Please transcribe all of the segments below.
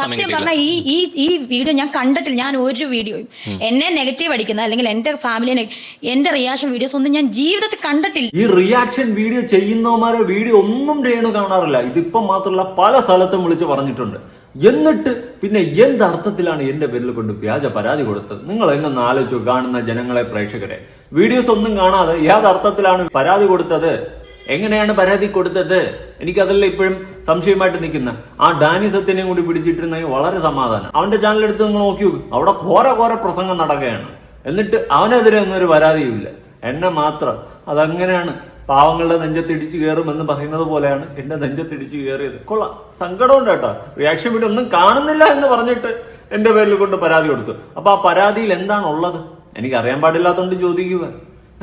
സത്യം പറഞ്ഞാൽ ഈ ഈ ഈ വീഡിയോ ഞാൻ കണ്ടിട്ടില്ല. ഞാൻ ഒരു വീഡിയോയും എന്നെ നെഗറ്റീവ് അടിക്കുന്ന അല്ലെങ്കിൽ എന്റെ ഫാമിലിനെ എന്റെ റിയാക്ഷൻ വീഡിയോസ് ഒന്നും ഞാൻ ജീവിതത്തിൽ കണ്ടിട്ടില്ല. ഈ റിയാക്ഷൻ വീഡിയോ ചെയ്യുന്നവന്മാരെ വീഡിയോ ഒന്നും രേണു കാണാറില്ല. ഇതിപ്പം മാത്രമല്ല പല സ്ഥലത്തും വിളിച്ച് പറഞ്ഞിട്ടുണ്ട്. എന്നിട്ട് പിന്നെ എന്ത് അർത്ഥത്തിലാണ് എന്റെ പേരിൽ കൊണ്ട് വ്യാജ പരാതി കൊടുത്തത്? നിങ്ങൾ എന്നൊന്ന് ആലോചിച്ചു കാണുന്ന ജനങ്ങളെ പ്രേക്ഷകരെ? വീഡിയോസ് ഒന്നും കാണാതെ ഏതർത്ഥത്തിലാണ് പരാതി കൊടുത്തത്? എങ്ങനെയാണ് പരാതി കൊടുത്തത്? എനിക്കതല്ല ഇപ്പോഴും സംശയമായിട്ട് നിൽക്കുന്ന ആ ഡാനി സത്യനെയും കൂടി പിടിച്ചിട്ടിരുന്നെങ്കിൽ വളരെ സമാധാനം. അവന്റെ ചാനൽ എടുത്ത് നിങ്ങൾ നോക്കി അവിടെ ഘോര ഘോര പ്രസംഗം നടക്കുകയാണ്. എന്നിട്ട് അവനെതിരെ ഒന്നും ഒരു പരാതിയുമില്ല. എന്നെ മാത്രം. അതങ്ങനെയാണ് പാവങ്ങളുടെ നെഞ്ചത്തിടിച്ച് കയറും എന്ന് പറയുന്നത് പോലെയാണ് എന്റെ നെഞ്ചത്തിടിച്ച് കയറിയത്. കൊള്ളാം. സങ്കടമുണ്ട് കേട്ടോ. റിയാക്ഷൻ വീഡിയോ ഒന്നും കാണുന്നില്ല എന്ന് പറഞ്ഞിട്ട് എന്റെ പേരിൽ കൊണ്ട് പരാതി കൊടുത്തു. അപ്പൊ ആ പരാതിയിൽ എന്താണ് ഉള്ളത് എനിക്ക് അറിയാൻ പാടില്ലാത്തോണ്ട് ചോദിക്കുക.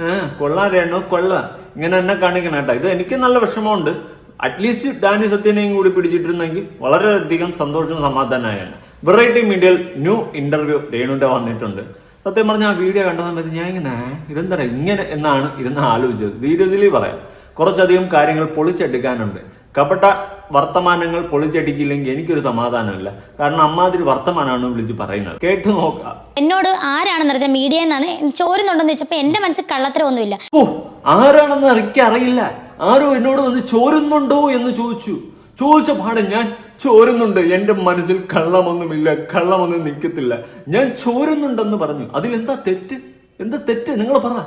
ഏഹ് കൊള്ളാം രേണു കൊള്ളാം. ഇങ്ങനെ എന്നെ കാണിക്കണം കേട്ടോ. ഇത് എനിക്ക് നല്ല വിഷമമുണ്ട്. അറ്റ്ലീസ്റ്റ് ഡാനി സത്യനെയും കൂടി പിടിച്ചിട്ടിരുന്നെങ്കിൽ വളരെയധികം സന്തോഷവും സമാധാനമായാണ് വെറൈറ്റി മീഡിയയിൽ ന്യൂ ഇന്റർവ്യൂ രേണുവിന്റെ വന്നിട്ടുണ്ട്. സത്യം പറഞ്ഞ ആ വീഡിയോ കണ്ട സമയത്ത് ഞാൻ ഇങ്ങനെ ഇതെന്താ ഇങ്ങനെ എന്നാണ് ഇരുന്ന് ആലോചിച്ചത്? ധീരതിലി പറയാം. കുറച്ചധികം കാര്യങ്ങൾ പൊളിച്ചെടുക്കാനുണ്ട്. കപട വർത്തമാനങ്ങൾ പൊളിച്ചടിക്കില്ലെങ്കിൽ എനിക്കൊരു സമാധാനമില്ല. കാരണം അമ്മാതിരി വർത്തമാനമാണ് വിളിച്ച് പറയുന്നത്. കേട്ടു നോക്കാം. എന്നോട് ആരാണെന്ന് അറിയാം? മീഡിയ എന്നാണ് ചോരുന്നുണ്ടെന്ന് വെച്ചപ്പോ എന്റെ മനസ്സിൽ കള്ളത്തരമൊന്നുമില്ല. ഓ ആരാണെന്ന് എനിക്ക് അറിയില്ല ആരോ എന്നോട് വന്ന് ചോരുന്നുണ്ടോ എന്ന് ചോദിച്ചു. ചോദിച്ച പാടെ ഞാൻ ചോരുന്നുണ്ട്. എന്റെ മനസ്സിൽ കള്ളമൊന്നുമില്ല കള്ളമൊന്നും നിൽക്കത്തില്ല. ഞാൻ ചോരുന്നുണ്ടെന്ന് പറഞ്ഞു. അതിൽ എന്താ തെറ്റ്? എന്താ തെറ്റ്? നിങ്ങൾ പറ.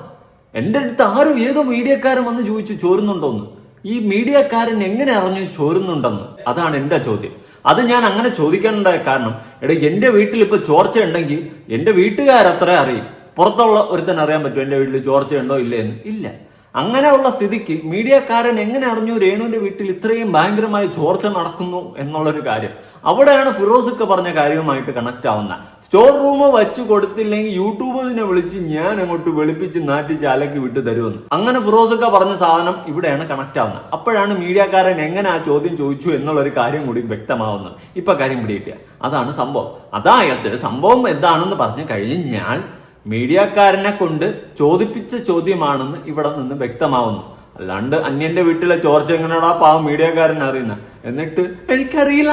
എന്റെ അടുത്ത് ആരും ഏതോ മീഡിയക്കാരൻ വന്ന് ചോദിച്ചു ചോരുന്നുണ്ടോന്ന്. ഈ മീഡിയക്കാരൻ എങ്ങനെ അറിഞ്ഞു ചോരുന്നുണ്ടെന്ന്? അതാണ് എന്റെ ചോദ്യം. അത് ഞാൻ അങ്ങനെ ചോദിക്കാനുണ്ടായ കാരണം എടാ എന്റെ വീട്ടിൽ ഇപ്പൊ ചോർച്ച ഉണ്ടെങ്കിൽ എന്റെ വീട്ടുകാരത്ര അറിയും. പുറത്തുള്ള ഒരുത്തൻ അറിയാൻ പറ്റും എന്റെ വീട്ടിൽ ചോർച്ച ഉണ്ടോ ഇല്ലേ എന്ന് ഇല്ല. അങ്ങനെയുള്ള സ്ഥിതിക്ക് മീഡിയക്കാരൻ എങ്ങനെ അറിഞ്ഞു രേണുവിന്റെ വീട്ടിൽ ഇത്രയും ഭയങ്കരമായി ചോർച്ച നടക്കുന്നു എന്നുള്ളൊരു കാര്യം? അവിടെയാണ് ഫിറോസൊക്കെ പറഞ്ഞ കാര്യവുമായിട്ട് കണക്ട് ആവുന്ന. സ്റ്റോർ റൂം വെച്ച് കൊടുത്തില്ലെങ്കിൽ യൂട്യൂബിനെ വിളിച്ച് ഞാൻ അങ്ങോട്ട് വെളുപ്പിച്ച് നാട്ടി ചാലക്ക് വിട്ട് തരുമെന്ന്. അങ്ങനെ ഫിറോസൊക്കെ പറഞ്ഞ സാധനം ഇവിടെയാണ് കണക്ട് ആവുന്നത്. അപ്പോഴാണ് മീഡിയക്കാരൻ എങ്ങനെ ആ ചോദ്യം ചോദിച്ചു എന്നുള്ളൊരു കാര്യം കൂടി വ്യക്തമാവുന്നത്. ഇപ്പൊ കാര്യം പിടികിട്ടിയ. അതാണ് സംഭവം. അതായത് സംഭവം എന്താണെന്ന് പറഞ്ഞു കഴിഞ്ഞാൽ മീഡിയക്കാരനെ കൊണ്ട് ചോദിപ്പിച്ച ചോദ്യമാണെന്ന് ഇവിടെ നിന്ന് വ്യക്തമാവുന്നു. അല്ലാണ്ട് അന്യന്റെ വീട്ടിലെ ചോർച്ച എങ്ങനെയാടാ പാവം മീഡിയക്കാരൻ അറിയുന്ന? എന്നിട്ട് എനിക്കറിയില്ല.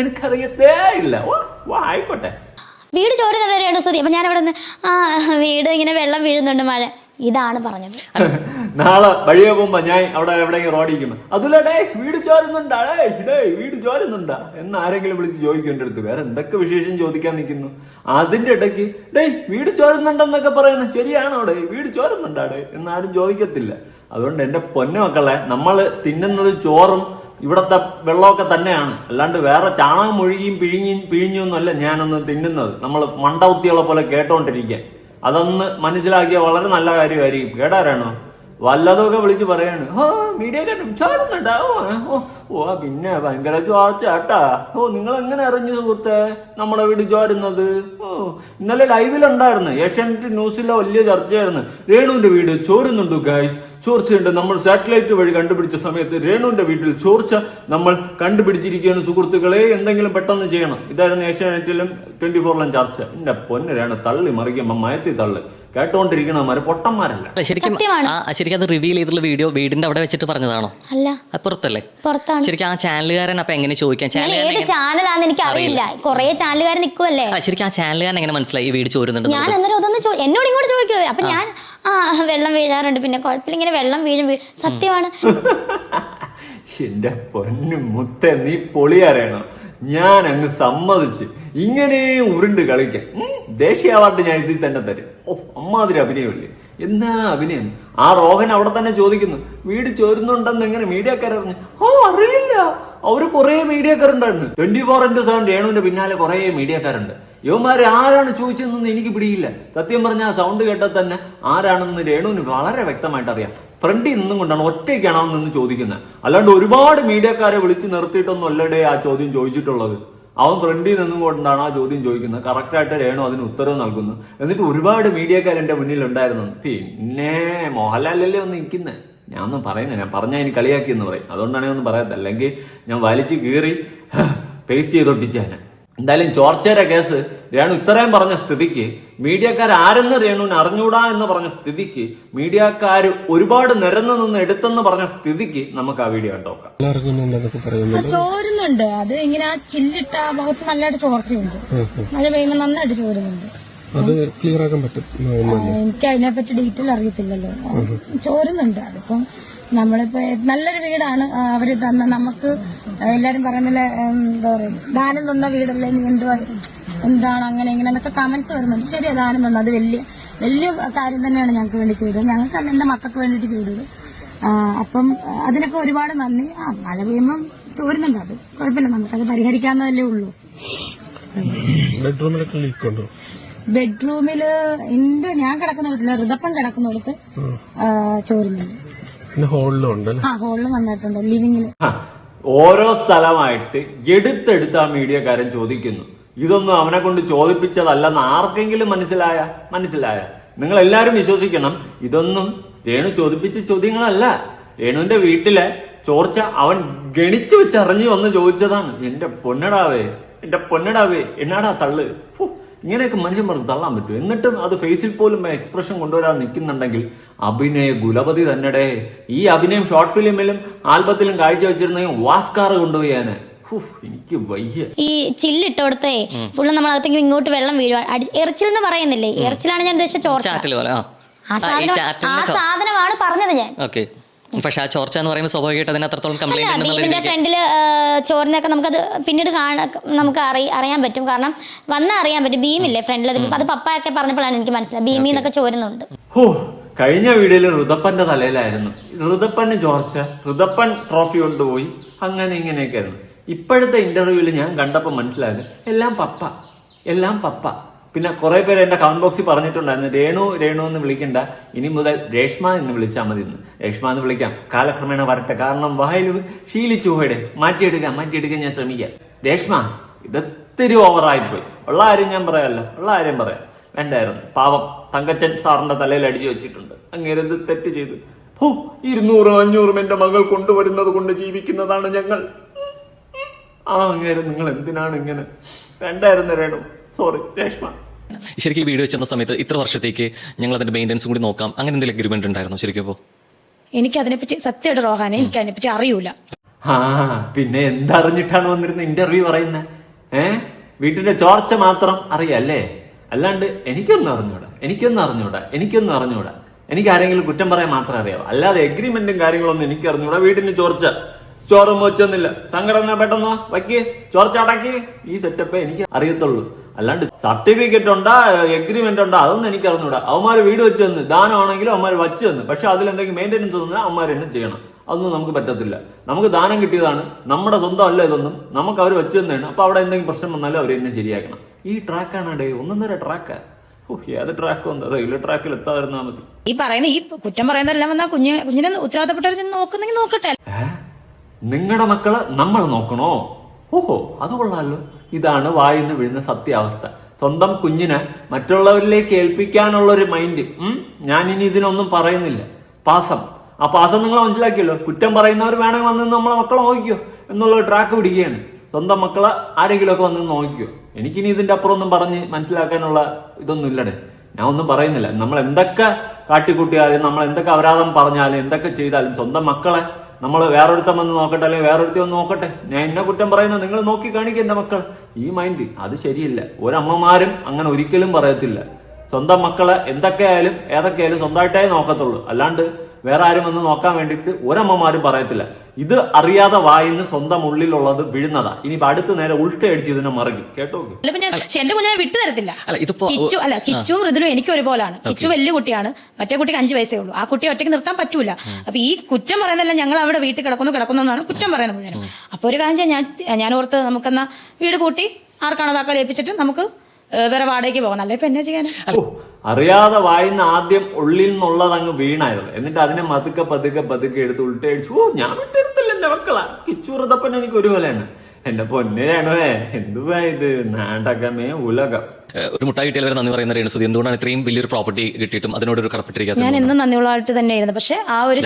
എനിക്കറിയത്തേ ഇല്ല. ആയിക്കോട്ടെ. വീട് ചോരുന്നുണ്ട് രേണു സുതി അപ്പൊ ഞാൻ അവിടെ നിന്ന് ആ വീട് ഇങ്ങനെ വെള്ളം വീഴുന്നുണ്ട് മഴ. ഇതാണ് പറഞ്ഞത്. നാളെ വഴിയെ പോകുമ്പോ ഞാൻ അവിടെ എവിടെയെങ്കിലും റോഡിക്കുമ്പോ അതിലടേ വീട് ചോരുന്നുണ്ടാ? ഡേ വീട് ചോരുന്നുണ്ടാ? എന്ന് ആരെങ്കിലും വിളിച്ച് ചോദിക്കും എന്റെ അടുത്ത് വേറെ എന്തൊക്കെ വിശേഷം ചോദിക്കാൻ നിൽക്കുന്നു? അതിന്റെ ഇടയ്ക്ക് ഡേ വീട് ചോരുന്നുണ്ടെന്നൊക്കെ പറയുന്നത് ശരിയാണോ ഡേ? വീട് ചോരുന്നുണ്ടാ എന്ന് ആരും ചോദിക്കത്തില്ല. അതുകൊണ്ട് എന്റെ പൊന്നു മക്കളെ നമ്മൾ തിന്നുന്നത് ചോറും ഇവിടത്തെ വെള്ളമൊക്കെ തന്നെയാണ്. അല്ലാണ്ട് വേറെ ചാണകം മുഴുകിയും പിഴിഞ്ഞും പിഴിഞ്ഞൊന്നുമല്ല ഞാനൊന്ന് തിന്നുന്നത്. നമ്മൾ മണ്ടകുത്തികളെ പോലെ കേട്ടോണ്ടിരിക്കാൻ. അതൊന്ന് മനസ്സിലാക്കിയ വളരെ നല്ല കാര്യമായിരിക്കും. കേടാരാണോ വല്ലതൊക്കെ വിളിച്ച് പറയാണ്. ഓ മീഡിയക്കാരൻ ചോരുന്നുണ്ടാ ഓ ആ പിന്നെ ഭയങ്കര ചോർച്ച കേട്ടാ ഓ നിങ്ങൾ എങ്ങനെ അറിഞ്ഞു സുഹൃത്തെ? നമ്മുടെ വീട് ചോരുന്നത് ഓ ഇന്നലെ ലൈവിലുണ്ടായിരുന്നു. ഏഷ്യാനെറ്റ് ന്യൂസിലെ വലിയ ചർച്ചയായിരുന്നു. രേണുവിന്റെ വീട് ചോരുന്നുണ്ട് ഗൈസ് ചോർച്ചയുണ്ട്. നമ്മൾ സാറ്റലൈറ്റ് വഴി കണ്ടുപിടിച്ച സമയത്ത് രേണുവിന്റെ വീട്ടിൽ ചോർച്ച നമ്മൾ കണ്ടുപിടിച്ചിരിക്കുകയാണ്. സുഹൃത്തുക്കളെ എന്തെങ്കിലും പെട്ടെന്ന് ചെയ്യണം. ഇതായിരുന്നു ഏഷ്യാനെറ്റിലും ട്വന്റി ഫോറിലും ചർച്ച. എന്റെ പൊന്നരാണ് തള്ളി മറിക്കുമ്പോ മയത്തി തള്ളി. കേട്ടോണ്ടിരിക്കണമാര് പൊട്ടന്മാരല്ല? ശരിക്കും ശരിക്കും അത് റിവീൽ ചെയ്തിട്ടുള്ള വീഡിയോ വീടിന്റെ അവിടെ വെച്ചിട്ട് പറഞ്ഞതാണോ? അല്ല. പുറത്തല്ലേ? പുറത്താണ്. ശരിക്കും ആ ചാനലുകാരൻ അപ്പൊ എങ്ങനെ ചോദിക്കാം? ഏത് ചാനലാന്ന് എനിക്ക് അറിയില്ല. കൊറേ ചാനലുകാർ നിൽക്കുമല്ലേ ശരിക്കും ആ ചാനലുകാരൻ എങ്ങനെ മനസ്സിലായി ഈ വീട് ചോരുന്നുണ്ട് ഞാൻ അന്നേരം അതൊന്ന് എന്നോട് ഇങ്ങോട്ട് ചോദിക്കുമോ അപ്പൊ ഞാൻ ആ വെള്ളം വീഴാറുണ്ട്. പിന്നെ കുഴപ്പമില്ല ഇങ്ങനെ വെള്ളം വീഴും സത്യമാണ്. എന്റെ പൊന്നു മുത്ത നീ പൊളിയറിയണം ഞാൻ അങ്ങ് സമ്മതിച്ച് ഇങ്ങനെ ഉരുണ്ട് കളിക്കാം. ദേശീയ അവാർഡ് ഞാൻ ഇതിൽ തന്നെ തരും. ഓ അമ്മാതിരി അഭിനയമല്ലേ? എന്നാ അഭിനയം? ആ റോഹൻ അവിടെ തന്നെ ചോദിക്കുന്നു. വീട് ചോരുന്നുണ്ടെന്ന് മീഡിയക്കാരെ പറഞ്ഞു ഓ അറിയില്ല. അവർ കുറെ മീഡിയക്കാരുണ്ടായിരുന്നു. ട്വന്റി ഫോർ ഇന്റു സെവൻ രേണുവിന്റെ പിന്നാലെ കുറെ മീഡിയക്കാരുണ്ട്. യുവമാരെ ആരാണ് ചോദിച്ചതെന്നൊന്നും എനിക്ക് പിടിയില്ല. സത്യം പറഞ്ഞാൽ ആ സൗണ്ട് കേട്ടാൽ തന്നെ ആരാണെന്ന് രേണുവിന് വളരെ വ്യക്തമായിട്ട് അറിയാം. ഫ്രണ്ടിൽ നിന്നും കൊണ്ടാണ് ഒറ്റയ്ക്കാണോ നിന്ന് ചോദിക്കുന്നത്. അല്ലാണ്ട് ഒരുപാട് മീഡിയക്കാരെ വിളിച്ച് നിർത്തിയിട്ടൊന്നും അല്ലടേ ആ ചോദ്യം ചോദിച്ചിട്ടുള്ളത്. അവൻ ഫ്രണ്ടിൽ നിന്നും കൊണ്ടാണ് ആ ചോദ്യം ചോദിക്കുന്നത്. കറക്റ്റായിട്ട് രേണു അതിന് ഉത്തരവ് നൽകുന്നു. എന്നിട്ട് ഒരുപാട് മീഡിയക്കാർ എന്റെ മുന്നിൽ ഉണ്ടായിരുന്നു പിന്നെ മോഹൻലാലല്ലേ ഒന്ന് നിൽക്കുന്നത് ഞാൻ ഒന്നും പറയുന്നില്ല. ഞാൻ പറഞ്ഞാൽ ഇനി കളിയാക്കി എന്ന് പറയും. അതുകൊണ്ടാണ് ഒന്നും പറയാത്തത്. അല്ലെങ്കിൽ ഞാൻ വലിച്ചു കീറി പേസ്റ്റ് ചെയ്തൊട്ടിച്ചാനെ. എന്തായാലും ചോർച്ചയുടെ കേസ് രേണു ഇത്രയും പറഞ്ഞ സ്ഥിതിക്ക് മീഡിയക്കാർ ആരെന്ന് രേണുവിന് അറിഞ്ഞൂടാ എന്ന് പറഞ്ഞ സ്ഥിതിക്ക് മീഡിയക്കാർ ഒരുപാട് നിരന്നു നിന്ന് എടുത്തെന്ന് പറഞ്ഞ സ്ഥിതിക്ക് നമുക്ക് ആ വീഡിയോ കണ്ടോക്കാം ചോരുന്നുണ്ട്. അത് ഇങ്ങനെ ആ ചില്ലിട്ട ആ ഭാഗത്ത് നല്ലതായിട്ട് ചോർച്ചയുണ്ട്. മഴ പെയ്യുമ്പോൾ നന്നായിട്ട് ചോരുന്നുണ്ട്. അത് ക്ലിയർ ആക്കാൻ പറ്റും എനിക്ക് അതിനെപ്പറ്റി ഡീറ്റെയിൽ അറിയത്തില്ലല്ലോ. ചോരുന്നുണ്ട്. അതിപ്പം നമ്മളിപ്പോ നല്ലൊരു വീടാണ്. അവർ തന്ന നമുക്ക് എല്ലാരും പറയുന്നില്ല എന്താ പറയുക ദാനം തന്ന വീടല്ലേ നീ എന്തുവാ എന്താണ് അങ്ങനെ ഇങ്ങനെ എന്നൊക്കെ കമന്റ്സ് വരുന്നുണ്ട്. ശരിയാ ദാനം തന്നു. അത് വലിയ വലിയ കാര്യം തന്നെയാണ് ഞങ്ങൾക്ക് വേണ്ടി ചെയ്തത്. ഞങ്ങൾക്കല്ല എന്റെ മക്കൾക്ക് വേണ്ടിയിട്ട് ചെയ്തത്. അപ്പം അതിനൊക്കെ ഒരുപാട് നന്ദി. ആ മഴ പെയ്യുമ്പം ചോരുന്നുണ്ട് അത്. കുഴപ്പമില്ല നമുക്കത് പരിഹരിക്കാവുന്നതല്ലേ ഉള്ളൂ. ബെഡ്റൂമിലൊക്കെ ലീക്ക് ഉണ്ടോ? ബെഡ്റൂമിൽ എന്റെ ഞാൻ കിടക്കുന്നിടത്തില്ല ഋതപ്പം കിടക്കുന്നിടത്ത് ചോരുന്നുണ്ട്. പിന്നെ ഹോളിലും ഉണ്ട് ആ ഹോളിൽ വന്നിട്ടുണ്ട് ലിവിംഗിൽ ആ, ഓരോ സ്ഥലമായിട്ട് എടുത്തെടുത്ത് ആ മീഡിയക്കാരൻ ചോദിക്കുന്നു. ഇതൊന്നും അവനെ കൊണ്ട് ചോദിപ്പിച്ചതല്ലെന്ന് ആർക്കെങ്കിലും മനസ്സിലായ? മനസ്സിലായ. നിങ്ങൾ എല്ലാവരും വിശ്വസിക്കണം ഇതൊന്നും രേണു ചോദിപ്പിച്ച ചോദ്യങ്ങളല്ല. രേണുവിന്റെ വീട്ടിലെ ചോർച്ച അവൻ ഗണിച്ചു വെച്ചറിഞ്ഞു വന്ന് ചോദിച്ചതാണ്. എന്റെ പൊന്നടാവേ എന്റെ പൊന്നടാവേ എന്നാടാ തള്ളു? ഇങ്ങനെയൊക്കെ മനുഷ്യന്മാർക്ക് തള്ളാൻ പറ്റും എന്നിട്ടും അത് ഫേസിൽ പോലും എക്സ്പ്രഷൻ കൊണ്ടുവരാൻ നിൽക്കുന്നുണ്ടെങ്കിൽ അഭിനയ ഗുലപതി തന്നെടേ. ഈ അഭിനയം ഷോർട്ട് ഫിലിമിലും ആൽബത്തിലും കാഴ്ചവെച്ചിരുന്നെങ്കിൽ വാസ്കാർ കൊണ്ടുപോയാന്. ഫു, എനിക്ക് വയ്യ. ഈ ചില്ലിട്ട് കൊടുത്തേ ഫുള്ള് നമ്മളകത്തേക്ക് ഇങ്ങോട്ട് വെള്ളം വീഴുക. എറിച്ചിൽ എന്ന് പറയുന്നില്ലേ? എറിച്ചിലാണ് ഞാൻ ഉദ്ദേശിച്ച ചോർച്ച. പോലെ ആ. സാധനമാണ് പറഞ്ഞത് ഞാൻ. ഓക്കെ. പക്ഷെ ആ ചോർച്ച എന്ന് പറയുമ്പോൾ സ്വാഭാവികമായിട്ട് അതിന് അത്രത്തോളം കംപ്ലൈന്റ് ഫ്രണ്ടിൽ ചോറിനൊക്കെ നമുക്കത് പിന്നീട് കാണാൻ നമുക്ക് അറിയ അറിയാൻ പറ്റും. കാരണം വന്നാൽ അറിയാൻ പറ്റും. ഭീമില്ലേ ഫ്രണ്ടിൽ അത് പപ്പയൊക്കെ പറഞ്ഞപ്പോഴാണ് എനിക്ക് മനസ്സിലായത്. ഭീമി നിന്നൊക്കെ ചോരുന്നുണ്ട്. ഹോ കഴിഞ്ഞ വീഡിയോയിൽ ഋതപ്പന്റെ തലയിലായിരുന്നു. ഋതപ്പന് ചോർച്ച ഋതപ്പൻ ട്രോഫി കൊണ്ടുപോയി അങ്ങനെ ഇങ്ങനെയൊക്കെ ആയിരുന്നു ഇപ്പോഴത്തെ ഇന്റർവ്യൂവിൽ ഞാൻ കണ്ടപ്പോൾ മനസ്സിലായത് എല്ലാം പപ്പ എല്ലാം പപ്പ. പിന്നെ കുറെ പേര് എന്റെ കമന്റ് ബോക്സിൽ പറഞ്ഞിട്ടുണ്ടായിരുന്നു രേണു രേണു എന്ന് വിളിക്കണ്ട. ഇനി മുതൽ രേഷ്മ എന്ന് വിളിച്ചാൽ മതി എന്ന്. രേഷ്മ എന്ന് വിളിക്കാം. കാലക്രമേണ വരട്ടെ. കാരണം വായിൽ ശീലിച്ചു പോയിടെ. മാറ്റിയെടുക്കാം മാറ്റിയെടുക്കാൻ ഞാൻ ശ്രമിക്കാം. രേഷ്മ ഇതൊത്തിരി ഓവറായിപ്പോയി ഉള്ള കാര്യം ഞാൻ പറയാമല്ലോ ഉള്ള കാര്യം പറയാം. വേണ്ടായിരുന്നു. പാവം തങ്കച്ചൻ സാറിന്റെ തലയിൽ അടിച്ചു വെച്ചിട്ടുണ്ട്. അങ്ങേരെന്ത് തെറ്റ് ചെയ്തു? ഹോ ഇരുന്നൂറും അഞ്ഞൂറും എന്റെ മകൾ കൊണ്ടുവരുന്നത് കൊണ്ട് ജീവിക്കുന്നതാണ് ഞങ്ങൾ. ആ അങ്ങേരം നിങ്ങൾ എന്തിനാണ് ഇങ്ങനെ? വേണ്ടായിരുന്നു രേണു. സോറി രേഷ്മ. ശരിക്കും ഈ വീട് വെച്ചിരുന്ന സമയത്ത് ഇത്ര വർഷത്തേക്ക് ഞങ്ങൾ അതിന്റെ മെയിന്റെനൻസും കൂടി നോക്കാം. അങ്ങനെ എന്തെങ്കിലും അഗ്രിമെന്റ് ഉണ്ടായിരുന്നു ശരിക്കും ഇപ്പോൾ എനിക്ക് അതിനെപ്പറ്റി സത്യമായിട്ട് റോഹാനെ എനിക്ക് അതിനെപ്പറ്റി അറിയൂല. ആ പിന്നെ എന്തറിഞ്ഞിട്ടാണ് വന്നിരുന്ന ഇന്റർവ്യൂ പറയുന്നത് ഏ? വീട്ടിന്റെ ചോർച്ച മാത്രം അറിയാല്ലേ? അല്ലാണ്ട് എനിക്കൊന്നും അറിഞ്ഞൂടാ. എനിക്കൊന്നും അറിഞ്ഞൂടാ. എനിക്കൊന്നും അറിഞ്ഞൂടാ. എനിക്ക് ആരെങ്കിലും കുറ്റം പറയാൻ മാത്രമേ അറിയാവൂ? അല്ലാതെ എഗ്രിമെന്റും കാര്യങ്ങളൊന്നും എനിക്ക് അറിഞ്ഞൂടാ വീടിന് ചോർച്ച. ചോറും വെച്ചൊന്നുമില്ല. സങ്കടം പെട്ടെന്നോ വയ്ക്ക്. ചോർച്ചടക്കി ഈ സെറ്റപ്പേ എനിക്ക് അറിയത്തുള്ളൂ. അല്ലാണ്ട് സർട്ടിഫിക്കറ്റ് ഉണ്ടാ എഗ്രിമെന്റ് ഉണ്ടാ അതൊന്നും എനിക്ക് അറിഞ്ഞൂടാ. അവന്മാര് വീട് വെച്ച് തന്ന്. ദാനമാണെങ്കിലും അവന്മാര് വച്ച് തന്ന്. പക്ഷെ അതിൽ എന്തെങ്കിലും മെയിന്റെനൻസ് തന്നാൽ അവന്മാർ തന്നെ ചെയ്യണം. അതൊന്നും നമുക്ക് പറ്റത്തില്ല. നമുക്ക് ദാനം കിട്ടിയതാണ്. നമ്മുടെ സ്വന്തം അല്ല ഇതൊന്നും. നമുക്ക് അവർ വെച്ച് തന്നെയാണ്. അപ്പൊ അവിടെ എന്തെങ്കിലും പ്രശ്നം വന്നാലും അവർ എന്നെ ശരിയാക്കണം. ഈ ട്രാക്കാണ് ഡേ ഒന്നൊന്നര ട്രാക്കാ ഏത് ട്രാക്ക് റെയിൽവേ ട്രാക്കിൽ എത്താതിരുന്നാ മതി. ഈ പറയുന്ന ഈ കുറ്റം പറയുന്നതെല്ലാം വന്നാൽ കുഞ്ഞ് കുഞ്ഞിനെ ഉത്തരവാദപ്പെട്ടവർ നോക്കുന്നെങ്കിൽ നോക്കട്ടെ. നിങ്ങളുടെ മക്കളെ നമ്മൾ നോക്കണോ? ഓഹോ അത് കൊള്ളാലോ. ഇതാണ് വായിന്ന് വീഴുന്ന സത്യാവസ്ഥ. സ്വന്തം കുഞ്ഞിനെ മറ്റുള്ളവരിലേക്ക് ഏൽപ്പിക്കാനുള്ള ഒരു മൈൻഡ് ഞാൻ ഇനി ഇതിനൊന്നും പറയുന്നില്ല. പാസം. ആ പാസം നിങ്ങൾ മനസ്സിലാക്കിയല്ലോ. കുറ്റം പറയുന്നവർ വേണമെങ്കിൽ വന്ന് നമ്മളെ മക്കളെ നോക്കിയോ എന്നുള്ള ട്രാക്ക് പിടിക്കുകയാണ്. സ്വന്തം മക്കളെ ആരെങ്കിലുമൊക്കെ വന്ന് നോക്കിയോ എനിക്കിനി ഇതിന്റെ അപ്പുറം ഒന്നും പറഞ്ഞ് മനസ്സിലാക്കാനുള്ള ഇതൊന്നും ഇല്ലടേ ഞാൻ ഒന്നും പറയുന്നില്ല. നമ്മൾ എന്തൊക്കെ കാട്ടിക്കൂട്ടിയാലും നമ്മൾ എന്തൊക്കെ അപരാധം പറഞ്ഞാലും എന്തൊക്കെ ചെയ്താലും സ്വന്തം മക്കളെ നമ്മൾ വേറൊരുത്തം വന്ന് നോക്കട്ടെ അല്ലെങ്കിൽ വേറൊരുത്തി വന്ന് നോക്കട്ടെ. ഞാൻ എന്നെ കുറ്റം പറയുന്നത് നിങ്ങൾ നോക്കി കാണിക്കുക എന്റെ മക്കൾ ഈ മൈൻഡ് അത് ശരിയില്ല. ഒരമ്മമാരും അങ്ങനെ ഒരിക്കലും പറയത്തില്ല. സ്വന്തം മക്കളെ എന്തൊക്കെയായാലും ഏതൊക്കെയായാലും സ്വന്തമായിട്ടേ നോക്കത്തുള്ളൂ. അല്ലാണ്ട് വേറെ ആരും വന്ന് നോക്കാൻ വേണ്ടിയിട്ട് ഒരമ്മമാരും പറയത്തില്ല. ഇത് അറിയാതെ വായിന്ന് സ്വന്തം ഉള്ളിലുള്ളത് വീഴുന്നതാ. ഇനിയിപ്പോ അടുത്ത് നേരെ ഉൾട്ടയടിച്ച് ഇതിനെ മറുകി കേട്ടോ എന്റെ കുഞ്ഞിനെ വിട്ടു തരത്തില്ല. അല്ല കിച്ചു അല്ല ഋതുലും എനിക്ക് ഒരുപോലാണ്. കിച്ചു വലിയ കുട്ടിയാണ്. മറ്റേ കുട്ടിക്ക് അഞ്ചു വയസ്സേ ഉള്ളൂ. ആ കുട്ടിയെ ഒറ്റയ്ക്ക് നിർത്താൻ പറ്റൂല. അപ്പൊ ഈ കുറ്റം പറയുന്നല്ല ഞങ്ങൾ അവിടെ വീട്ടിൽ കിടക്കുന്നു കിടക്കുന്നു എന്നാണ് കുറ്റം പറയുന്നത് മുഴുവനും. അപ്പൊ ഒരു കാര്യം ഞാൻ ഞാൻ ഓർത്ത് നമുക്കെന്നാ വീട് പൂട്ടി ആർക്കാണോ താക്കോൽ ഏൽപ്പിച്ചിട്ട് നമുക്ക് വേറെ വാടകയ്ക്ക് പോകാം. അല്ലെ ഇപ്പൊ എന്നാ ചെയ്യാൻ ഓ, അറിയാതെ വായിന്ന് ആദ്യം ഉള്ളിൽ നിന്നുള്ളത് അങ്ങ് വീണായിരുന്നു. എന്നിട്ട് അതിനെ മതുക്കെ പതുക്കെ പതുക്കെ എടുത്ത് ഉൾട്ടയടിച്ചു ഓ ഞാൻ വിട്ടെടുത്തില്ല എന്റെ മക്കളാ. കിച്ചൂറതപ്പൻ എനിക്ക് ഒരുപോലെയാണ്. എന്റെ പൊന്നിനാണോ എന്തുവാ ഇത്? നാടകമേ ഉലകം. ഒരു മുട്ടായി കിട്ടിയാൽ വരെ നന്ദി പറയുന്ന രേണുസുതി എന്തുകൊണ്ടാണ് ഇത്രയും വലിയൊരു പ്രോപ്പർട്ടി കിട്ടിയിട്ടും അതിനോട് ഒരു കടപ്പെട്ടിരിക്കാത്തത് ഞാൻ എന്നും നന്ദിയുള്ളതായിട്ട് തന്നെയായിരുന്നു. പക്ഷെ ആ ഒരു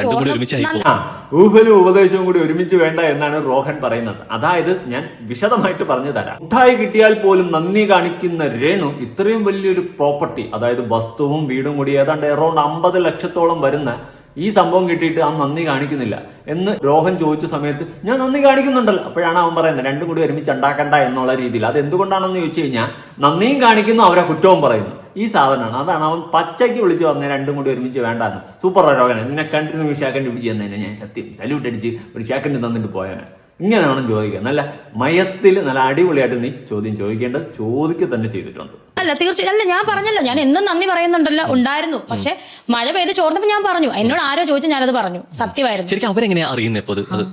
ഊഹലും ഉപദേശവും കൂടി ഒരുമിച്ച് വേണ്ട എന്നാണ് റോഹൻ പറയുന്നത്. അതായത് ഞാൻ വിശദമായിട്ട് പറഞ്ഞു തരാം. മുട്ടായി കിട്ടിയാൽ പോലും നന്ദി കാണിക്കുന്ന രേണു ഇത്രയും വലിയൊരു പ്രോപ്പർട്ടി അതായത് വസ്തുവും വീടും കൂടി ഏതാണ്ട് എറൗണ്ട് അമ്പത് ലക്ഷത്തോളം വരുന്ന ഈ സംഭവം കിട്ടിയിട്ട് ആ നന്ദി കാണിക്കുന്നില്ല എന്ന് രോഹൻ ചോദിച്ച സമയത്ത് ഞാൻ നന്ദി കാണിക്കുന്നുണ്ടല്ലോ. അപ്പോഴാണ് അവൻ പറയുന്നത് രണ്ടും കൂടി ഒരുമിച്ച് ഉണ്ടാക്കണ്ട എന്നുള്ള രീതിയിൽ. അത് എന്തുകൊണ്ടാണെന്ന് ചോദിച്ചു കഴിഞ്ഞാൽ നന്ദിയും കാണിക്കുന്നു അവരെ കുറ്റവും പറയുന്നു. ഈ സാധനമാണ്. അതാണ് അവൻ പച്ചയ്ക്ക് വിളിച്ച് പറഞ്ഞ രണ്ടും കൂടി ഒരുമിച്ച് വേണ്ടാന്ന്. സൂപ്പർ രോഹൻ നിന്നെ കണ്ടിരുന്നു ഷാക്കൻഡ് പിടിച്ച് തന്നെ ഞാൻ സത്യം സല്യൂട്ട് അടിച്ച് ഒരു ഷാക്കൻഡ് തന്നിട്ട് പോയാണ് ഇങ്ങനെ വേണം ചോദിക്കുക നല്ല മയത്തിൽ നല്ല അടിപൊളിയായിട്ട് നീ ചോദ്യം ചോദിക്കേണ്ടത് ചോദിക്കുക തന്നെ ചെയ്തിട്ടുണ്ട്. അല്ല തീർച്ചയായും അല്ല ഞാൻ പറഞ്ഞല്ലോ ഞാൻ എന്നും നന്ദി പറയുന്നുണ്ടല്ലോ ഉണ്ടായിരുന്നു. പക്ഷെ മഴ പെയ്ത് ചോർന്നപ്പോ ഞാൻ പറഞ്ഞു എന്നോട് ആരോ ചോദിച്ചു ഞാനത് പറഞ്ഞു സത്യമായിരുന്നു. ശരിക്കും അവരെങ്ങനെയാ അറിയുന്നത് ഇപ്പോൾ അത്?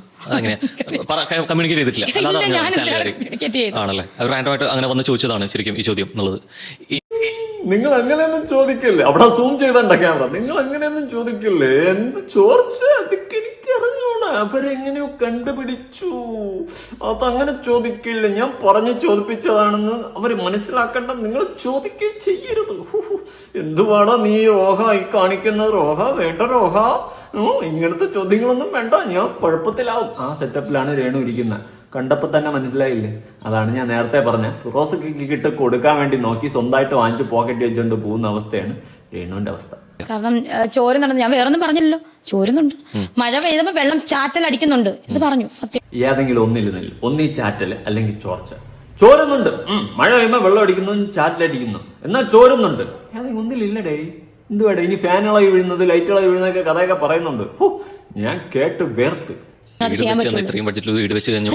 കമ്മ്യൂണിക്കേറ്റ് ചെയ്തിട്ടില്ല. അല്ലാതെ. ആണല്ലേ? റാൻഡമായിട്ട് അങ്ങനെ വന്ന് ചോദിച്ചതാണ് ശരിക്കും ഈ ചോദ്യം എന്നുള്ളത്. ഈ- നിങ്ങൾ അങ്ങനെയൊന്നും ചോദിക്കല്ലേ? അവിടെ സൂം ചെയ്തണ്ട ക്യാമറ നിങ്ങൾ അങ്ങനെയൊന്നും ചോദിക്കല്ലേ? എന്ത് ചോർച്ച? അതൊക്കെ എനിക്ക് അറിഞ്ഞൂടാ അവരെങ്ങനെയോ കണ്ടുപിടിച്ചു. അങ്ങനെ ചോദിക്കില്ല. ഞാൻ പറഞ്ഞ് ചോദിപ്പിച്ചതാണെന്ന് അവർ മനസ്സിലാക്കണ്ട. നിങ്ങൾ ചോദിക്കുകയും ചെയ്യരുത്. എന്തുവാടാ നീ രോഹ? ഈ കാണിക്കുന്ന രോഹ? വേണ്ട രോഹ. ഇങ്ങനത്തെ ചോദ്യങ്ങളൊന്നും വേണ്ട. ഞാൻ കുഴപ്പത്തിലാവും. ആ സെറ്റപ്പിലാണ് രേണു ഇരിക്കുന്നത് കണ്ടപ്പോ തന്നെ മനസ്സിലായില്ലേ? അതാണ് ഞാൻ നേരത്തെ പറഞ്ഞ. ഫിറോസ് കിട്ട് കൊടുക്കാൻ വേണ്ടി നോക്കി സ്വന്തമായിട്ട് വാങ്ങിച്ച് പോക്കറ്റ് വെച്ചുകൊണ്ട് പോകുന്ന അവസ്ഥയാണ് രേണുവിന്റെ അവസ്ഥ. കാരണം ചോരുന്നുണ്ട്. ഞാൻ വേറൊന്നും പറഞ്ഞില്ലല്ലോ. ചോരുന്നുണ്ട്. മഴ പെയ്തപ്പോ വെള്ളം ചാറ്റൽ അടിക്കുന്നുണ്ട്. ഇത് പറഞ്ഞു. സത്യം. ഏതെങ്കിലും ഒന്നിൽ ഒന്നീ ചാറ്റൽ അല്ലെങ്കിൽ ചോർച്ച. ചോരുന്നുണ്ട്. മഴ പെയ്യുമ്പോ വെള്ളം അടിക്കുന്നു ചാറ്റലടിക്കുന്നു എന്നാ ചോരുന്നുണ്ട്. ഏതെങ്കിലും ഒന്നിലില്ലടേ വേണ്ട ഇനി ഫാനുകളായി വീഴുന്നത് ലൈറ്റുകളായി വീഴുന്നതൊക്കെ കഥയൊക്കെ പറയുന്നുണ്ട്. ഓ ഞാൻ കേട്ട് വേർത്ത് ഇത്രയും ബഡ്ജറ്റിൽ വീട് വെച്ച് കഴിഞ്ഞു.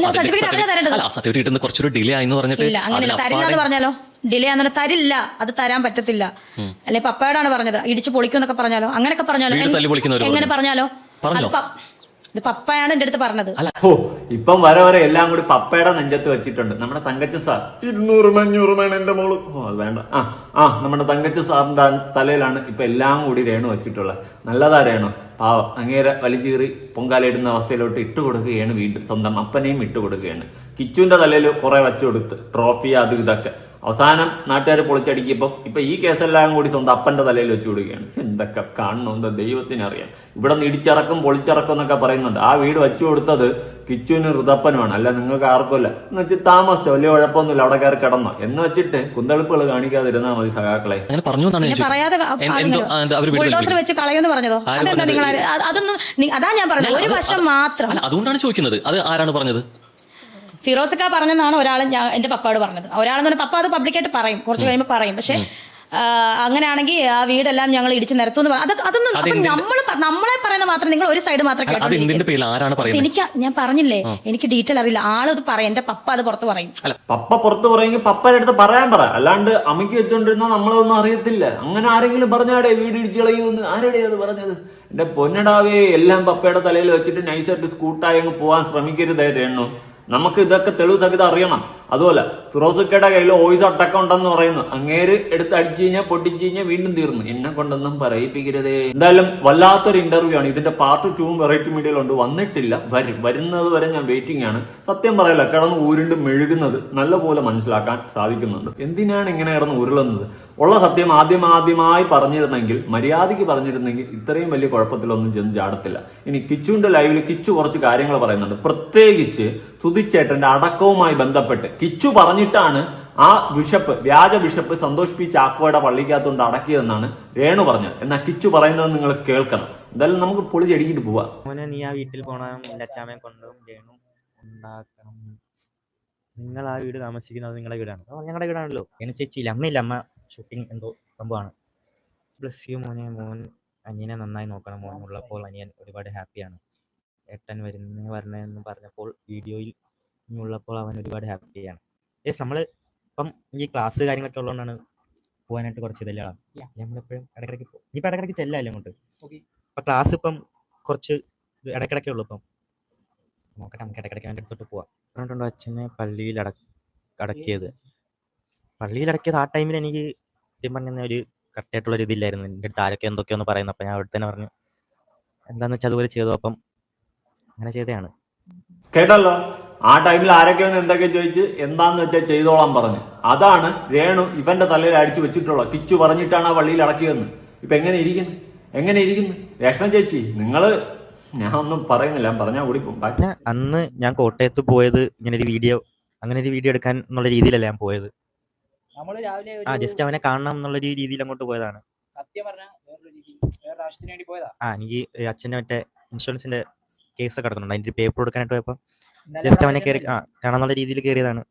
സർട്ടിഫിക്കറ്റ് ഇന്ന് കുറച്ചൊരു ഡിലേ ആയെന്ന് പറഞ്ഞിട്ട് അങ്ങനെ തരില്ല എന്ന് പറഞ്ഞാലോ? ഡിലേ ആണെന്ന് തരില്ല. അത് തരാൻ പറ്റത്തില്ല. അല്ലെ പപ്പയോടാണ് പറഞ്ഞത്. ഇടിച്ച് പൊളിക്കും എന്നൊക്കെ പറഞ്ഞാലോ? അങ്ങനെയൊക്കെ പറഞ്ഞാലോ? എങ്ങനെ പറഞ്ഞാലോ? ഇത് പപ്പയാണ് എന്റെ അടുത്ത് പറഞ്ഞത്. ഓ ഇപ്പം വരെ വരെ എല്ലാം കൂടി പപ്പയുടെ നെഞ്ചത്ത് വെച്ചിട്ടുണ്ട്. നമ്മുടെ തങ്കച്ച സാർ. ഇരുന്നൂറ് അഞ്ഞൂറ് വേണം എന്റെ മോൾ. ഓ അത് വേണ്ട. ആ ആ നമ്മുടെ തങ്കച്ച സാറിന്റെ തലയിലാണ് ഇപ്പൊ എല്ലാം കൂടി രേണു വെച്ചിട്ടുള്ളത്. നല്ലതാ രേണു. പാവം അങ്ങേരെ വലിച്ചീറി പൊങ്കാലയിടുന്ന അവസ്ഥയിലോട്ട് ഇട്ട് കൊടുക്കുകയാണ് വീണ്ടും സ്വന്തം അപ്പനെയും ഇട്ട് കൊടുക്കുകയാണ്. കിച്ചുവിന്റെ തലയിൽ കുറേ വെച്ചു കൊടുത്ത് ട്രോഫി അത് ഇതൊക്കെ. അവസാനം നാട്ടുകാർ പൊളിച്ചടിക്കുമ്പോൾ ഇപ്പൊ ഈ കേസെല്ലാം കൂടി സ്വന്തം അപ്പന്റെ തലയിൽ വെച്ചു കൊടുക്കുകയാണ് എന്തൊക്കെ കാണണമെന്ന് ദൈവത്തിന് അറിയാം ഇവിടെ നിന്ന് ഇടിച്ചിറക്കും പൊളിച്ചിറക്കും എന്നൊക്കെ പറയുന്നുണ്ട്. ആ വീട് വെച്ചു കൊടുത്തത് കിച്ചുവിന് ഋതപ്പനുമാണ്. അല്ല നിങ്ങൾക്ക് ആർക്കുമല്ല എന്ന് വെച്ച് താമസിച്ചോ വലിയ കുഴപ്പമൊന്നുമില്ല അവിടെ കയറി കിടന്നോ. എന്ന് വെച്ചിട്ട് കുന്തളിപ്പുകൾ കാണിക്കാതിരുന്നാൽ മതി സഖാക്കളെ. അങ്ങനെ പറഞ്ഞു എന്തോ എന്താ അതാ ഞാൻ പറഞ്ഞത്. ഒരു വശം മാത്രം. അല്ല അതുകൊണ്ടാണ് ചോദിക്കുന്നത്. അത് ആരാണ് പറഞ്ഞത്? ഫിറോസക്ക പറഞ്ഞെന്നാണ് ഒരാൾ ഞാൻ എന്റെ പപ്പയോട് പറഞ്ഞത്. ഒരാളെന്ന് പറഞ്ഞാൽ പപ്പ അത് പബ്ലിക്കായിട്ട് പറയും. കുറച്ച് കഴിയുമ്പോൾ പറയും. പക്ഷെ അങ്ങനെയാണെങ്കിൽ ആ വീടെല്ലാം ഞങ്ങൾ ഇടിച്ചു നിരത്തു എന്ന് അതൊക്കെ അതൊന്നും നമ്മൾ നമ്മളെ പറയുന്ന മാത്രം നിങ്ങൾ ഒരു സൈഡ് മാത്രം എനിക്ക് ഞാൻ പറഞ്ഞില്ലേ? എനിക്ക് ഡീറ്റെയിൽ അറിയില്ല. ആളത് അത് പറയും. എന്റെ പപ്പ അത് പുറത്ത് പറയും. പപ്പ പുറത്ത് പറയുമെങ്കിൽ പപ്പയുടെ അടുത്ത് പറയാൻ പറ. അല്ലാണ്ട് അമ്മയ്ക്ക് വെച്ചോണ്ടിരുന്ന നമ്മളൊന്നും അറിയത്തില്ല. അങ്ങനെ ആരെങ്കിലും പറഞ്ഞാടേ വീട് ഇടിച്ചു കളയുമെന്ന്? ആരുടെ അത് പറഞ്ഞത്? എന്റെ പൊന്നടാവേ എല്ലാം പപ്പയുടെ തലയിൽ വെച്ചിട്ട് നൈസായിട്ട് സ്കൂട്ടായി അങ്ങ് പോവാൻ ശ്രമിക്കരുതേ രേണു. നമുക്ക് ഇതൊക്കെ തെളിവ് സഹിതം അറിയണം. അതുപോലെ ഫിറോസുക്കയുടെ കയ്യിൽ വോയിസ് അടക്കം ഉണ്ടെന്ന് പറയുന്നു. അങ്ങേര് എടുത്ത് അടിച്ചു കഴിഞ്ഞാൽ പൊട്ടിച്ചു കഴിഞ്ഞാൽ വീണ്ടും തീർന്നു. എന്നെ കൊണ്ടൊന്നും പറയിപ്പിക്കരുതേ. എന്തായാലും വല്ലാത്തൊരു ഇന്റർവ്യൂ ആണ്. ഇതിന്റെ പാർട്ട് ടൂവും വെറൈറ്റി മീഡിയയിലുണ്ട് വന്നിട്ടില്ല. വരും വരുന്നത് വരെ ഞാൻ വെയിറ്റിംഗ് ആണ്. സത്യം പറയല കിടന്ന് ഊരുണ്ട് മെഴുകുന്നത് നല്ലപോലെ മനസ്സിലാക്കാൻ സാധിക്കുന്നുണ്ട്. എന്തിനാണ് ഇങ്ങനെ കിടന്ന് ഉരുളുന്നത്? ഉള്ള സത്യം ആദ്യം ആദ്യമായി പറഞ്ഞിരുന്നെങ്കിൽ മര്യാദയ്ക്ക് പറഞ്ഞിരുന്നെങ്കിൽ ഇത്രയും വലിയ കുഴപ്പത്തിലൊന്നും ചെന്ന് ചാടത്തില്ല ഇനി കിച്ചുവിന്റെ ലൈവിൽ കിച്ചു കുറച്ച് കാര്യങ്ങൾ പറയുന്നുണ്ട്. പ്രത്യേകിച്ച് തുതിച്ചേട്ടന്റെ അടക്കവുമായി ബന്ധപ്പെട്ട് കിച്ചു പറഞ്ഞിട്ടാണ് ആ ബിഷപ്പ് വ്യാജ ബിഷപ്പ് സന്തോഷ് പി ചാക്കോയുടെ പള്ളിക്കകത്തുകൊണ്ട് അടക്കിയതെന്നാണ് രേണു പറഞ്ഞത്. എന്നാ കിച്ചു പറയുന്നത് നിങ്ങൾ കേൾക്കണം. എന്തായാലും നമുക്ക് പൊളിച്ചടിക്കിട്ട് പോവാം. മോനെ നീ ആ വീട്ടിൽ പോകണം രേണു നിങ്ങൾ ആ വീട് താമസിക്കുന്നത് നിങ്ങളുടെ വീടാണ്. ഞങ്ങളുടെ വീടാണല്ലോ. എന്നെ ചേച്ചിയില്ല. അമ്മയില്ല. അമ്മ ഷൂട്ടിംഗ് എന്തോ സംഭവമാണ്. ബ്ലസ് യു മോനെ. മോൻ അനിയനെ നന്നായി നോക്കണം. മോൻ ഉള്ളപ്പോൾ അനിയൻ ഒരുപാട് ഹാപ്പിയാണ് ഏട്ടൻ വരുന്ന വരണമെന്ന് പറഞ്ഞപ്പോൾ വീഡിയോയിൽ ഉള്ളപ്പോൾ അവൻ ഒരുപാട് ഹാപ്പിയാണ് യെസ് നമ്മൾ ഇപ്പം ഈ ക്ലാസ് കാര്യങ്ങളൊക്കെ ഉള്ളതുകൊണ്ടാണ് പോകാനായിട്ട് കുറച്ച് ഇതെല്ലാം നമ്മളെപ്പോഴും ഇടയ്ക്കിടയ്ക്ക് പോകും ഇപ്പം ഇടയ്ക്കിടയ്ക്ക് ചെല്ലല്ലേ അങ്ങോട്ട്? ഇപ്പം ക്ലാസ് ഇപ്പം കുറച്ച് ഇടക്കിടക്കേ ഉള്ളൂ ഇപ്പം. നോക്കട്ടെ നമുക്ക് ഇടയ്ക്കിടയ്ക്ക് അവന്റെ അടുത്തോട്ട് പോവാം. പറഞ്ഞിട്ടുണ്ടോ അച്ഛനെ പള്ളിയിൽ അട അടക്കിയത്? പള്ളിയിൽ അടക്കിയത് ആ ടൈമിൽ എനിക്ക് സത്യം പറഞ്ഞ ഒരു കറക്റ്റായിട്ടുള്ള ഒരു ഇതില്ലായിരുന്നു. എന്റെ അടുത്ത് ആരൊക്കെ എന്തൊക്കെയൊന്ന് പറയുന്നത് അപ്പം ഞാൻ അവിടെ തന്നെ പറഞ്ഞു. എന്താണെന്ന് വെച്ചാൽ അതുപോലെ ചെയ്തു. അപ്പം അങ്ങനെ ചെയ്തതാണ്. കേട്ടല്ലോ? ആ ടൈമിൽ ആരൊക്കെ വന്ന് എന്തൊക്കെ ചോദിച്ച് എന്താന്ന് വെച്ചാൽ ചെയ്തോളാം പറഞ്ഞു. അതാണ് രേണു ഇവന്റെ തലയിൽ അടിച്ചു വെച്ചിട്ടുള്ളത് കിച്ചു പറഞ്ഞിട്ടാണ് ആ വള്ളിയിൽ അടക്കിയതെന്ന്. ഇപ്പൊ എങ്ങനെ ഇരിക്കുന്നു? എങ്ങനെ ഇരിക്കുന്നു? രേഷ്മ ചേച്ചി നിങ്ങൾ ഞാൻ ഒന്നും പറയുന്നില്ല ഞാൻ പറഞ്ഞാൽ കൂടി പോകും. അന്ന് ഞാൻ കോട്ടയത്ത് പോയത് ഇങ്ങനെ ഒരു വീഡിയോ അങ്ങനെ ഒരു വീഡിയോ എടുക്കാൻ എന്നുള്ള രീതിയിലല്ല ഞാൻ പോയത്. ആ ജസ്റ്റ് അവനെ കാണണം എന്നുള്ള ഒരു രീതിയിൽ അങ്ങോട്ട് പോയതാണ്. സത്യം പറഞ്ഞ ആ എനിക്ക് അച്ഛന്റെ മറ്റേ ഇൻഷുറൻസിന്റെ കേസ് കടത്തുന്നുണ്ട് കിടക്കുന്നുണ്ട്. അതിന്റെ പേപ്പർ കൊടുക്കാനായിട്ട് പോയപ്പോ ജസ്റ്റ് അവനെ കയറി ആ കാണാന്നുള്ള രീതിയിൽ കയറിയതാണ്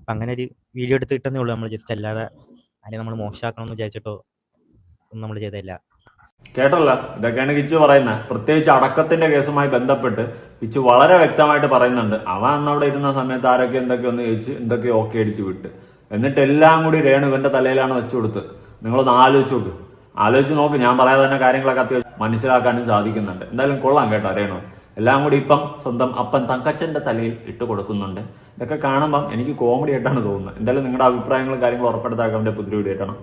അപ്പൊ അങ്ങനെ ഒരു വീഡിയോ എടുത്ത് കിട്ടുന്നേ ഉള്ളൂ നമ്മൾ ജസ്റ്റ് അല്ലാതെ അതിനെ നമ്മൾ മോശമാക്കണം എന്ന് വിചാരിച്ചിട്ടോ ഒന്നും നമ്മൾ ചെയ്തല്ല കേട്ടല്ലോ? ഇതൊക്കെയാണ് കിച്ചു പറയുന്നത് പ്രത്യേകിച്ച് അടക്കത്തിന്റെ കേസുമായി ബന്ധപ്പെട്ട് കിച്ചു വളരെ വ്യക്തമായിട്ട് പറയുന്നുണ്ട്. അവൻ അന്നവിടെ ഇരുന്ന സമയത്ത് ആരൊക്കെ എന്തൊക്കെ ഒന്ന് ചോദിച്ച് എന്തൊക്കെ ഓക്കെ അടിച്ച് വിട്ട്. എന്നിട്ട് എല്ലാം കൂടി രേണു ഇവന്റെ തലയിലാണ് വെച്ചു കൊടുത്ത്. നിങ്ങളൊന്ന് ആലോചിച്ചു നോക്ക്. ആലോചിച്ച് നോക്ക് ഞാൻ പറയാതെ തന്നെ കാര്യങ്ങളൊക്കെ അത്യാവശ്യം മനസ്സിലാക്കാനും സാധിക്കുന്നുണ്ട്. എന്തായാലും കൊള്ളാം കേട്ടോ അറിയണോ എല്ലാം കൂടി ഇപ്പം സ്വന്തം അപ്പൻ തങ്കച്ചന്റെ തലയിൽ ഇട്ട് കൊടുക്കുന്നുണ്ട്. ഇതൊക്കെ കാണുമ്പം എനിക്ക് കോമഡി ആയിട്ടാണ് തോന്നുന്നത്. എന്തായാലും നിങ്ങളുടെ അഭിപ്രായങ്ങളും കാര്യങ്ങളും ഉറപ്പെടുത്താക്കാൻ പുതിയ വീഡിയോ ആയിട്ടാണ്